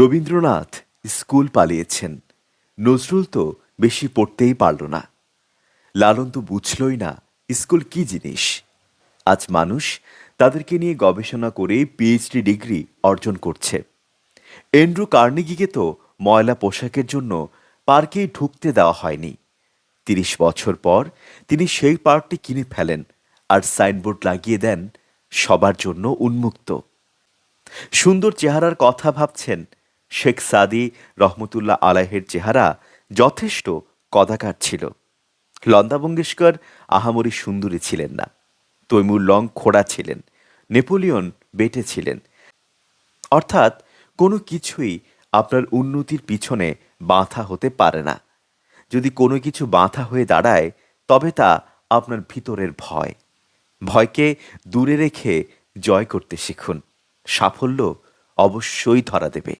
Rabindranath school পালিয়েছেন। Nazrul তো বেশি পড়তেই পারল না। লালন তো বুঝলই না স্কুল কি জিনিস। আজ মানুষ তাদেরকে নিয়ে গবেষণা করে পিএইচডি ডিগ্রি অর্জন করছে। এন্ড্রু কার্নিগিকে তো ময়লা পোশাকের জন্য পার্কেই ঢুকতে দেওয়া হয়নি। তিরিশ বছর পর তিনি সেই পার্কটি কিনে ফেলেন আর সাইনবোর্ড লাগিয়ে দেন সবার জন্য উন্মুক্ত। সুন্দর চেহারার কথা ভাবছেন শেখ সাদি রহমতুল্লাহ আলাহের চেহারা যথেষ্ট কদাকার ছিল। লন্দা মঙ্গেশকর আহামরি সুন্দরী ছিলেন না। তৈমুর লং খোড়া ছিলেন। নেপোলিয়ন বেটে ছিলেন। অর্থাৎ কোনো কিছুই আপনার উন্নতির পিছনে বাঁধা হতে পারে না। যদি কোনো কিছু বাঁধা হয়ে দাঁড়ায়, তবে তা আপনার ভিতরের ভয়। ভয়কে দূরে রেখে জয় করতে শিখুন। সাফল্য অবশ্যই ধরা দেবে।